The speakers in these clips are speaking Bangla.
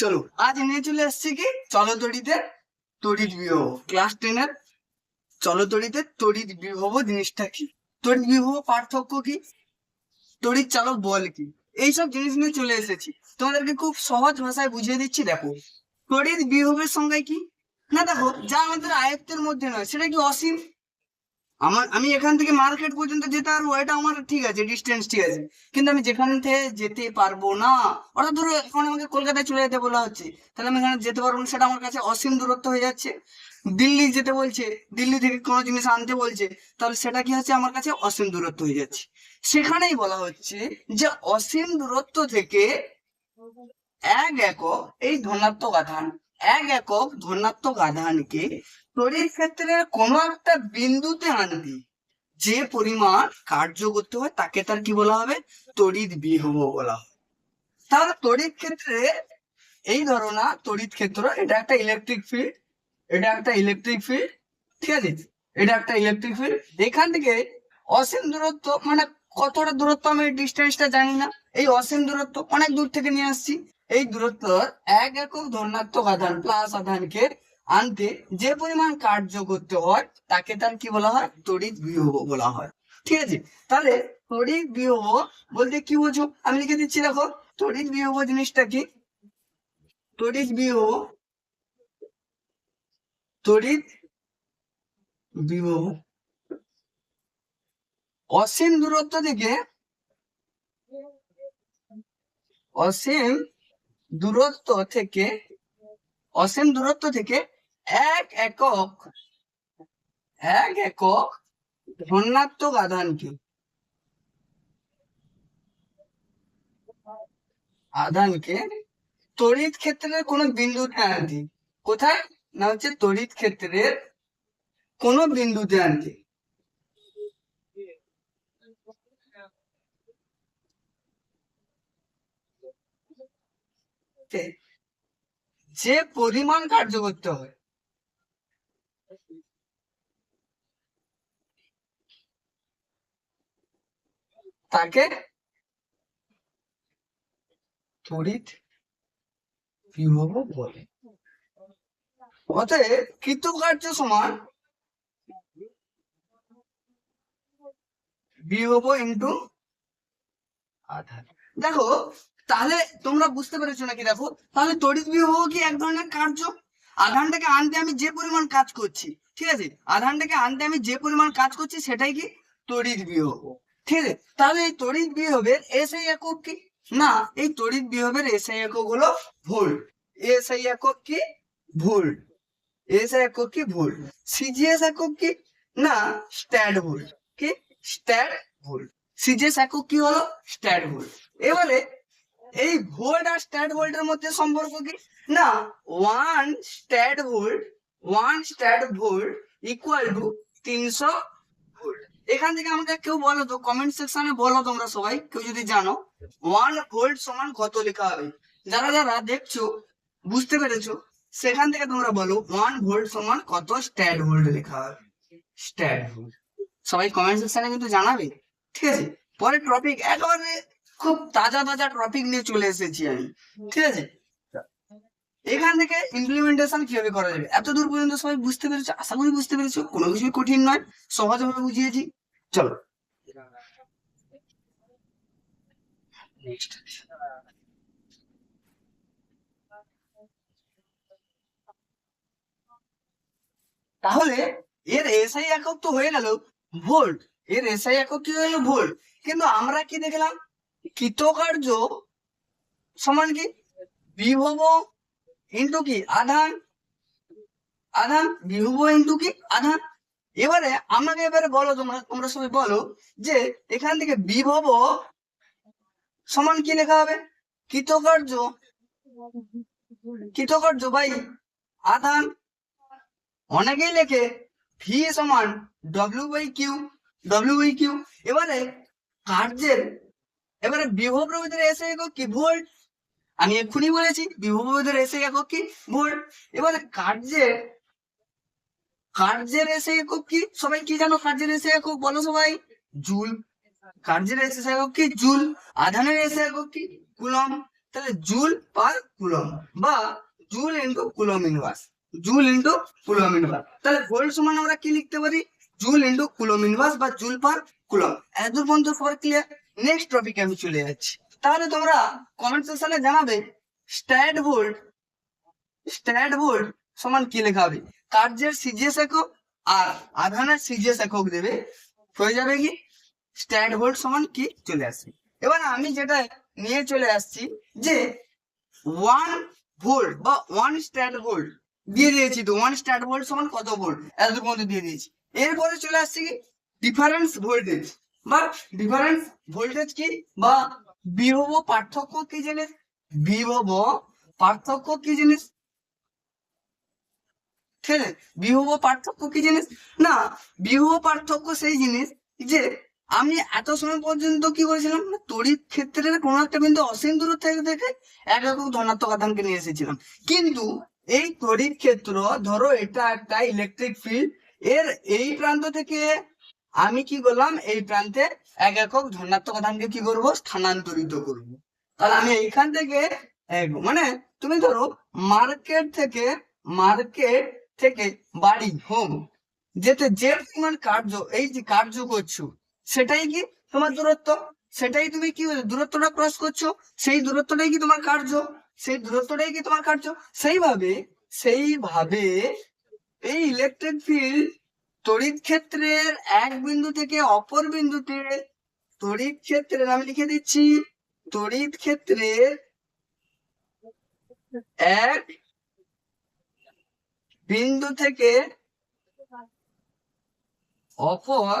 চলো, আজ নিয়ে চলে এসছি কি? চলতড়িতে তড়িৎ বিভব। ক্লাস টেনের চলতড়িতে তড়িৎ বিভব জিনিসটা কি? তড়িৎ বিভব পার্থক্য কি? তড়িৎ চালক বল কি? এইসব জিনিস নিয়ে চলে এসেছি। তোমাদেরকে খুব সহজ ভাষায় বুঝিয়ে দিচ্ছি, দেখো। তড়িৎ বিভবের সংজ্ঞা কি? না, দেখো, যা আমাদের আয়ত্তের মধ্যে নয়, সেটা কি অসীম? আমার, আমি এখান থেকে মার্কেট পর্যন্ত যেতে পারব, এটা আমার ঠিক আছে ডিস্টেন্স ঠিক আছে। কিন্তু আমি যেখান থেকে যেতে পারব না, অর্থাৎ ধরো এখন আমাকে কলকাতায় চলে যেতে বলা হচ্ছে, তাহলে আমি এখানে যেতে পারব না, সেটা আমার কাছে অসীম দূরত্ব হয়ে যাচ্ছে। দিল্লি যেতে বলছে, দিল্লি থেকে কোনো জিনিস আনতে বলছে, তাহলে সেটা কি হচ্ছে? আমার কাছে অসীম দূরত্ব হয়ে যাচ্ছে। সেখানেই বলা হচ্ছে যে অসীম দূরত্ব থেকে এক একক এই ধনাত্মক আধান এক একক ধনাত্মক আধানকে তড়িৎ ক্ষেত্রের কোনো একটা বিন্দুতে আনবি। যে পরিমাণ কার্য করতে হয় তাকে তার কি বলা হবে? তড়িৎ বিভব বলা হয়। তাহলে তড়িৎ ক্ষেত্রে এই ধরো না তড়িৎ ক্ষেত্র, এটা একটা ইলেকট্রিক ফিল্ড এটা একটা ইলেকট্রিক ফিল্ড ঠিক আছে? এটা একটা ইলেকট্রিক ফিল্ড এখান থেকে অসীম দূরত্ব মানে কতটা দূরত্ব আমি ডিস্টেন্সটা জানি না। এই অসীম দূরত্ব অনেক দূর থেকে নিয়ে আসছি। এই দূরত্ব এক একক ধনাত্মক আধান প্লাস আধানকে আনতে যে পরিমাণ কার্য করতে হয়, তাকে তার কি বলা হয়? তড়িৎ বিভব বলা হয়। ঠিক আছে? তাহলে তড়িৎ বিভব বলতে কি বোঝো? আমি লিখে দিচ্ছি, দেখো। তড়িৎ বিভব জিনিসটা কি? তড়িৎ বিভব তড়িৎ বিভব অসীম দূরত্ব থেকে অসীম দূরত্ব থেকে, অসীম দূরত্ব থেকে এক একক এক একক ধনাত্মক আধানকে। আধানকে তড়িৎ ক্ষেত্রের কোন বিন্দুতে আনতে কোথায়? না হচ্ছে তড়িৎ ক্ষেত্রের কোন বিন্দুতে আনতে তে যে পরিমাণ কার্য করতে হয়। তাকে তড়িৎ বিভব বলে। অতএব কৃতকার্য সমান বিভব ইন্টু আধার দেখো তাহলে তোমরা বুঝতে পেরেছ নাকি দেখো? তাহলে তড়িৎ বিভব কি এক ধরনের কার্য? আধানটাকে আনতে আমি যে পরিমাণ কাজ করছি, ঠিক আছে? আধানটাকে আনতে আমি যে পরিমাণ কাজ করছি সেটাই কি? তড়িৎ বিভব। ঠিক আছে? তাহলে এই তড়িৎ বিভবের এসআই একক কি? না, এই তড়িৎ বিভবের এসআই একক হলো ভোল্ট। এসআই একক কি? ভোল্ট। এসআই একক কি? ভোল্ট। সিজিএস একক কি? না স্ট্যাড ভোল্ট। কি? স্ট্যাড ভোল্ট। সিজিএস একক কি হলো? Stat volt. এবারে এই ভোল্ট আর স্ট্যাট ভোল্টের মধ্যে সম্পর্ক কি? না one stat volt one stat volt equal to তিনশো ভোল্ট এখান থেকে আমাকে কেউ বলো তো কমেন্ট সেকশনে বলো তোমরা সবাই, কেউ যদি জানো ওয়ান ভোল্ট সমান কত লেখা হবে? যারা যারা দেখছ, বুঝতে পেরেছ, সেখান থেকে তোমরা বলো ওয়ান ভোল্ট সমান কত স্ট্যাট ভোল্ট লেখা হবে? স্ট্যাট ভোল্ট সবাই কমেন্ট সেকশনে কিন্তু জানাবে। ঠিক আছে, পরের টপিক একেবারে খুব তাজা তাজা টপিক নিয়ে চলে এসেছি আমি। ঠিক আছে? এখান থেকে ইমপ্লিমেন্টেশন কীভাবে করা যাবে? এত দূর পর্যন্ত সবাই বুঝতে পেরেছ? আশা করি বুঝতে পেরেছ। কোনো কিছুই কঠিন নয়। সহজভাবে বুঝিয়েছি। চলো। তাহলে এর এসআই একক তো হয়ে গেল। ভোল্ট। এর এসআই একক কি হয়ে গেল? ভোল্ট। কিন্তু আমরা কি দেখলাম? কৃতকার্য সমান কি? বিভব ইন্টু কি? আধান। আধান বিভব ইন্টু কি? আধান। এবারে আমাকে এবারে বলো তোমরা তোমরা সবাই বলো যে এখান থেকে বিভব সমান কি লেখা হবে? কৃতকার্য। কৃতকার্য ভাই আধান। অনেকেই লেখে ভি সমান W by Q W by Q এবারে কার্যের এবারে বিভব প্রভৃতির এসে একক কি ভোল্ট আমি এক্ষুনি বলেছি, বিভব প্রভৃতির এসে একক কি ভোল্ট এবারে কার্যের কার্যের এসে একক কি, সবাই কি জানো কার্যের এসে একক বলো সবাই। জুল। কার্যের এসে একক কি? জুল। আধানের এসে একক কি? কুলম। তাহলে জুল পার কুলম বা joule into coulomb inverse joule into coulomb inverse তাহলে ভোল্ট সমান আমরা কি লিখতে পারি? জুল ইন্টু কুলম ইনভার্স বা জুল পার কুলম। এত পর্যন্ত সবার ক্লিয়ার নেক্সট টপিকে আমি চলে যাচ্ছি। তাহলে তোমরা কমেন্ট সেকশনে জানাবে স্ট্যাট ভোল্ট স্ট্যাট ভোল্ট সমান কি লেখা হবে? কার্যের সিজিএস একক আর আধানের সিজিএস একক দেবে, হয়ে যাবে কি? স্ট্যাট ভোল্ট সমান কি? চলে আসবে এবার আমি যেটা নিয়ে চলে আসছি, যে ওয়ান ভোল্ট বা ওয়ান স্ট্যাট ভোল্ট দিয়ে দিয়েছি তো ওয়ান স্ট্যাট ভোল্ট সমান কত ভোল্ট এত পর্যন্ত দিয়ে দিয়েছি। এরপরে চলে আসছে কি? ডিফারেন্স ভোল্টেজ বা ডিফারেন্স ভোল্টেজ কি? বা বিভব পার্থক্য কি জিনিস? বিভব পার্থক্য কি জিনিস? ঠিক আছে? বিভব পার্থক্য কি জিনিস? না, বিভব পার্থক্য সেই জিনিস যে আমি এত সময় পর্যন্ত কি করেছিলাম? তড়িৎ ক্ষেত্রের কোনো একটা বিন্দু অসীম দূর থেকে থেকে এক একক ধনাত্মক আধানকে নিয়ে এসেছিলাম। কিন্তু এই তড়িৎ ক্ষেত্র ধরো এটা একটা ইলেকট্রিক ফিল্ড এর এই প্রান্ত থেকে আমি কি করলাম? এই প্রান্তে এক একক ধনাত্মক আধানকে কি করব? স্থানান্তরিত করব। তাহলে আমি এইখান থেকে মানে তুমি ধরো মার্কেট থেকে মার্কেট থেকে বাড়ি হোম যেতে যে পরিমাণ কার্য, এই যে কার্য করছ, সেটাই কি তোমার দূরত্ব? সেটাই তুমি কি দূরত্বটা ক্রস করছ, সেই দূরত্বটাই কি তোমার কার্য? সেই দূরত্বটাই কি তোমার কার্য? সেইভাবে সেইভাবে এই ইলেকট্রিক ফিল্ড তড়িৎ ক্ষেত্রের এক বিন্দু থেকে অপর বিন্দুতে তড়িৎ ক্ষেত্রের, আমি লিখে দিচ্ছি, তড়িৎ ক্ষেত্রের এক বিন্দু থেকে অপর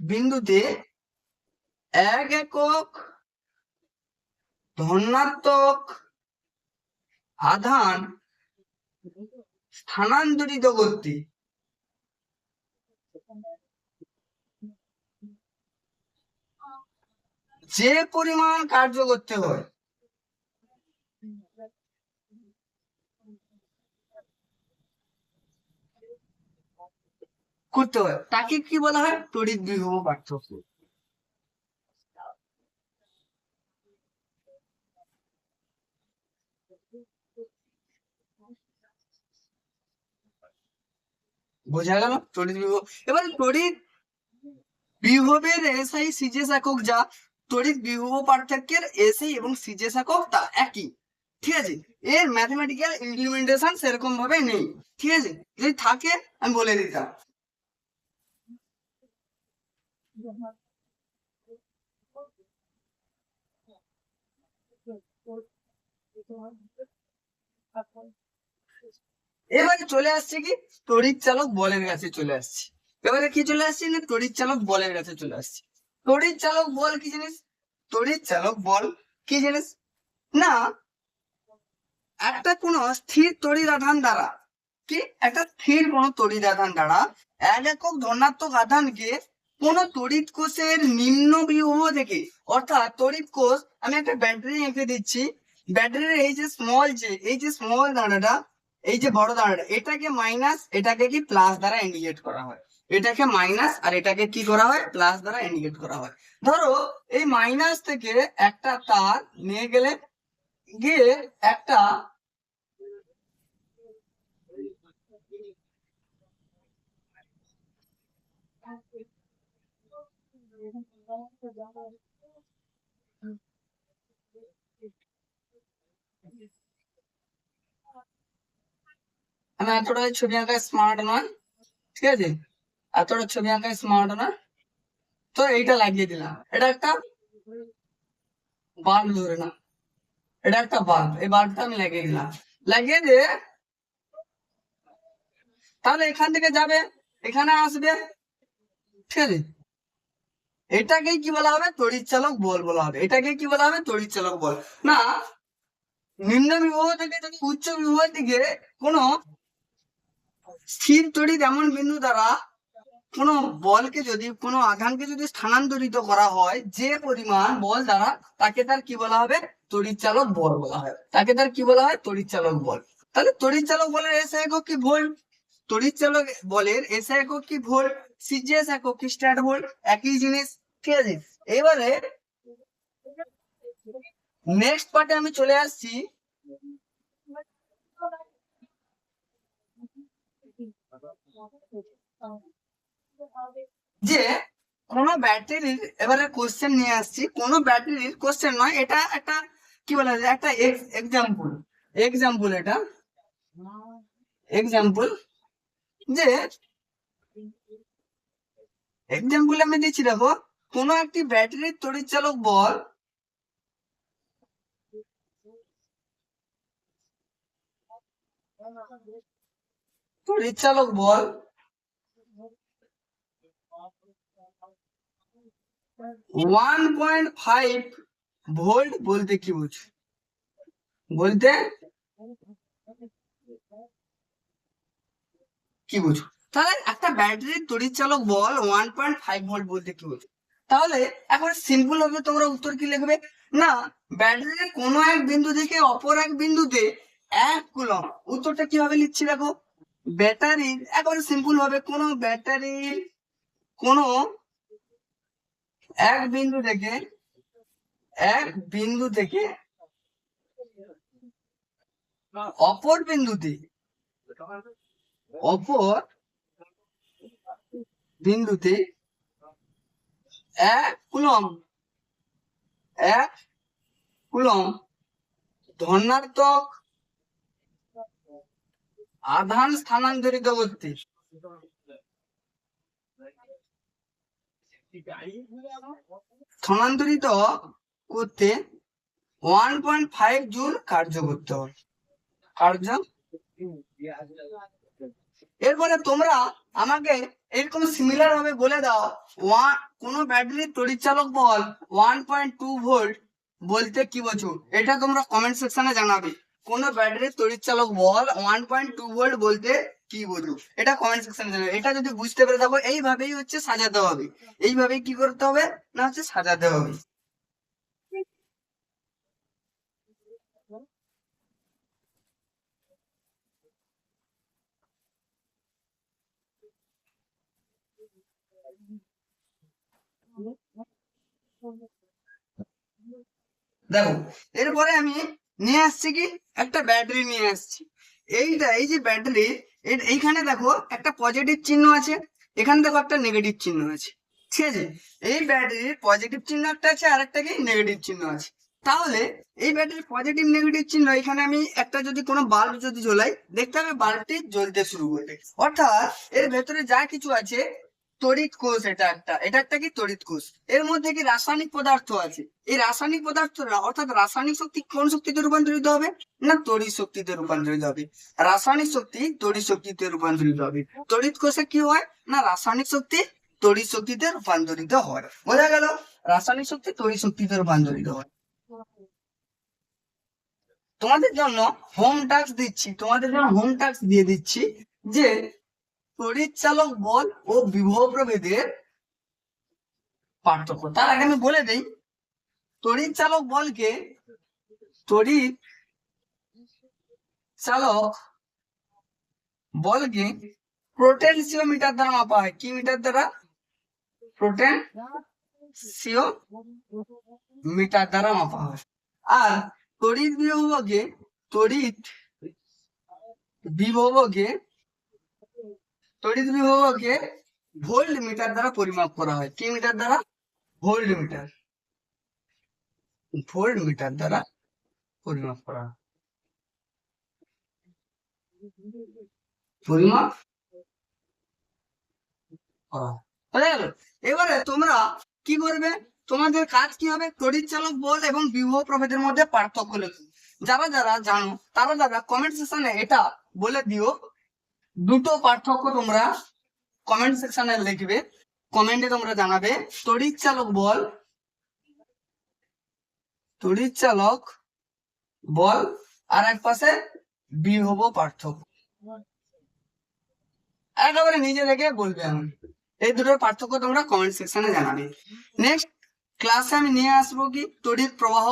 বিন্দুতে এক একক ধনাত্মক আধান স্থানান্তরিত করতে। যে পরিমাণ কার্য করতে হয়। করতে হয়। তাকে কি বলা হয়? তড়িৎ বিভব পার্থক্য। বোঝা গেল? তড়িৎ বিভব। এবার তড়িৎ বিভবের এসআই সিজেস একক যা তড়িৎ বিভব পার্থক্যের এসআই এবং সিজেস একক তা একই। ঠিক আছে? এর ম্যাথমেটিক্যাল ইমপ্লিমেন্টেশন সেরকম ভাবে নেই। ঠিক আছে? যদি থাকে, আমি বলে দিতাম। এবারে চলে আসছে কি? তড়িৎ চালক বলের কাছে চলে আসছে। এবারে কি চলে আসছে? না, তড়িৎ চালক বলের কাছে চলে আসছে। তড়িৎ চালক বল কি জিনিস? তড়িৎ চালক বল কি জিনিস? না, একটা কোন স্থির তড়িৎ আধান দ্বারা, কি? একটা স্থির কোন তড়িৎ আধান দ্বারা এক একক ধনাত্মক আধানকে কোন তড়িৎ কোষের নিম্ন বিভব থেকে, অর্থাৎ তড়িৎ কোষ, আমি একটা ব্যাটারি এঁকে দিচ্ছি। ব্যাটারির এই যে স্মল যে, এই যে স্মল দানাটা এই যে বড় দানাটা এটাকে মাইনাস এটাকে কি প্লাস দ্বারা ইন্ডিকেট করা হয়? এটাকে মাইনাস আর এটাকে কি করা হয়? প্লাস দ্বারা ইন্ডিকেট করা হয়। ধরো, এই মাইনাস থেকে একটা তার নিয়ে গেলে গিয়ে একটা আমি এতটা ছবি আঁকা স্মার্ট নয়, ঠিক আছে? এতটা ছবি আঁকা স্মার্ট নয়। তো এইটা লাগিয়ে দিলাম। এটা একটা বাল্ব ধরে না এটা একটা বাল্ব এই বাল্বটা আমি লাগিয়ে দিলাম। লাগিয়ে দিয়ে তাহলে এখান থেকে যাবে। এখানে আসবে। ঠিক আছে? এটাকে কি বলা হবে? তড়িৎ চালক বল বলা হবে। এটাকে কি বলা হবে? তড়িৎ চালক বল। না, নিম্ন বিভব থেকে যদি উচ্চ বিভবের দিকে কোনো স্থির তড়িৎ এমন বিন্দু দ্বারা কোনো বলকে যদি, কোনো আধানকে যদি স্থানান্তরিত করা হয়, যে পরিমাণ বল দ্বারা তাকে তার কি বলা হবে? তড়িৎ চালক বল বলা হয়। তাকে তার কি বলা হয়? তড়িৎ চালক বল। তাহলে তড়িৎ চালক বলের এসে একক কি ভোল্ট? তড়িৎ চালক বলের এসে একক কি ভোল্ট? সিজিএস একক কি স্ট্যাট ভোল্ট? একই জিনিস, ঠিক আছে? এবারে নেক্সট পার্টে আমি চলে আসছি। যে কোন ব্যাটারির এবারে কোশ্চেন নিয়ে আসছি। কোন ব্যাটারির কোশ্চেন নয়, এটা একটা কি বলা যায় একটা এক্সাম্পল এক্সাম্পল এটা। এক্সাম্পল যে এক্সাম্পল আমি দিচ্ছি দেখো, কোন একটি ব্যাটারির তড়িৎচালক বল তড়িৎচালক বল। ওয়ান পয়েন্ট ফাইভ ভোল্ট বলতে কি বুঝো? বলতে কি বুঝো? তাহলে একটা ব্যাটারির তড়িৎচালক বল ওয়ান পয়েন্ট ফাইভ ভোল্ট বলতে কি বুঝো? তাহলে এখন সিম্পল হবে তোমরা উত্তর কি লিখবে? না, ব্যাটারির কোনো এক বিন্দু থেকে অপর এক বিন্দুতে এক কুলম উত্তরটা কীভাবে লিখছি দেখো? ব্যাটারির একবারে সিম্পল ভাবে কোনো ব্যাটারির কোনো এক বিন্দু থেকে, এক বিন্দু থেকে অপর বিন্দুতে অপর বিন্দুতে এক কুলম এক কুলম ধনাত্মক আধান স্থানান্তরিত করতে। স্থানান্তরিত করতে ওয়ান পয়েন্ট ফাইভ জুল কার্য করতে হবে। কার্য? এরপরে তোমরা আমাকে এরকম সিমিলার ভাবে বলে দাও ওয়ান কোন ব্যাটারির তড়িৎচালক বল ওয়ান পয়েন্ট টু ভোল্ট বলতে কি বোঝো? এটা তোমরা কমেন্ট সেকশনে জানাবে। কোন ব্যাটারির তড়িৎচালক বল ওয়ান পয়েন্ট টু ভোল্ট বলতে কি বোঝো? এটা কমেন্ট সেকশনে জানাবে এটা যদি বুঝতে পেরে থাকো, এইভাবেই হচ্ছে সাজাতে হবে। এইভাবেই কি করতে হবে? না হচ্ছে সাজাতে হবে। দেখো, এরপরে আমি নিয়ে আসছি কি? একটা ব্যাটারি নিয়ে আসছি। এইটা, এই যে ব্যাটারি এইখানে দেখো একটা পজিটিভ চিহ্ন আছে, এখানে দেখো একটা নেগেটিভ চিহ্ন আছে। ঠিক আছে? এই ব্যাটারির পজিটিভ চিহ্ন একটা আছে, আর একটা কি? নেগেটিভ চিহ্ন আছে। তাহলে এই ব্যাটারির পজিটিভ নেগেটিভ চিহ্ন, এখানে আমি একটা যদি কোনো বাল্ব যদি জ্বলাই, দেখতে হবে বাল্বটি জ্বলতে শুরু করবে। অর্থাৎ এর ভেতরে যা কিছু আছে তড়িৎ কোষ এটা একটা এটা একটা কি তড়িৎ কোষ? এর মধ্যে কি রাসায়নিক পদার্থ আছে? এই রাসায়নিক পদার্থরা, অর্থাৎ রাসায়নিক শক্তি কোন শক্তিতে রূপান্তরিত হবে? না, তড়িৎ শক্তিতে রূপান্তরিত হবে। রাসায়নিক শক্তি তড়িৎ শক্তিতে রূপান্তরিত হবে। তড়িৎ কোষে কি হয়? না, রাসায়নিক শক্তি তড়িৎ শক্তিতে রূপান্তরিত হয়। বোঝা গেল? রাসায়নিক শক্তি তড়িৎ শক্তিতে রূপান্তরিত হয়। তোমাদের জন্য হোম টাস্ক দিচ্ছি, তোমাদের জন্য হোম টাস্ক দিয়ে দিচ্ছি যে তড়িৎচালক বল ও বিভব প্রভেদের পার্থক্য। তার আগে আমি বলে দেই তড়িৎচালক বলকে তড়িৎ চালক বলকে প্রোটেনসিওমিটার দ্বারা মাপা হয়। কি মিটার দ্বারা? প্রোটেনসিও মিটার দ্বারা মাপা হয়। আর তড়িৎ বিভবকে তড়িৎ বিভবকে তড়িৎ বিভবকে ভোল্ট মিটার দ্বারা পরিমাপ করা হয়। কি মিটার দ্বারা? Volt metre. ভোল্ট মিটার দ্বারা পরিমাপ করা এবারে তোমরা কি করবে? তোমাদের কাজ কি হবে? তড়িৎ চালক বল এবং বিভব প্রভেদের মধ্যে পার্থক্য লেখো। যারা যারা জানো, তারা যারা কমেন্ট সেকশনে এটা বলে দিও দুটো পার্থক্য তোমরা কমেন্ট সেকশনে লিখবে কমেন্টে তোমরা জানাবে, তড়িৎ চালক বল, তড়িৎ চালক বল, আর এক পাশে বিভব পার্থক্য। একেবারে নিজে থেকে বলবে আমি এই দুটোর পার্থক্য তোমরা কমেন্ট সেকশনে জানাবে। নেক্সট ক্লাসে আমি নিয়ে আসব কি? তড়িৎ প্রবাহ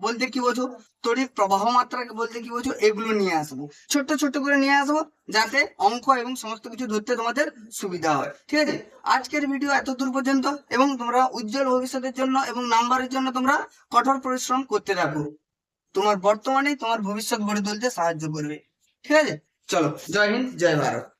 বলতে কি বোঝো? তড়িৎ প্রবাহ মাত্রাকে বলতে কি বোঝো? এগুলো নিয়ে আসব। ছোট্ট ছোট্ট করে নিয়ে আসব, যাতে অঙ্ক এবং সমস্ত কিছু ধরতে তোমাদের সুবিধা হয়। ঠিক আছে? আজকের ভিডিও এত দূর পর্যন্ত, এবং তোমরা উজ্জ্বল ভবিষ্যতের জন্য এবং নাম্বারের জন্য তোমরা কঠোর পরিশ্রম করতে থাকো। তোমার বর্তমানে তোমার ভবিষ্যৎ গড়ে তুলতে সাহায্য করবে। ঠিক আছে? চলো, জয় হিন্দ, জয় ভারত।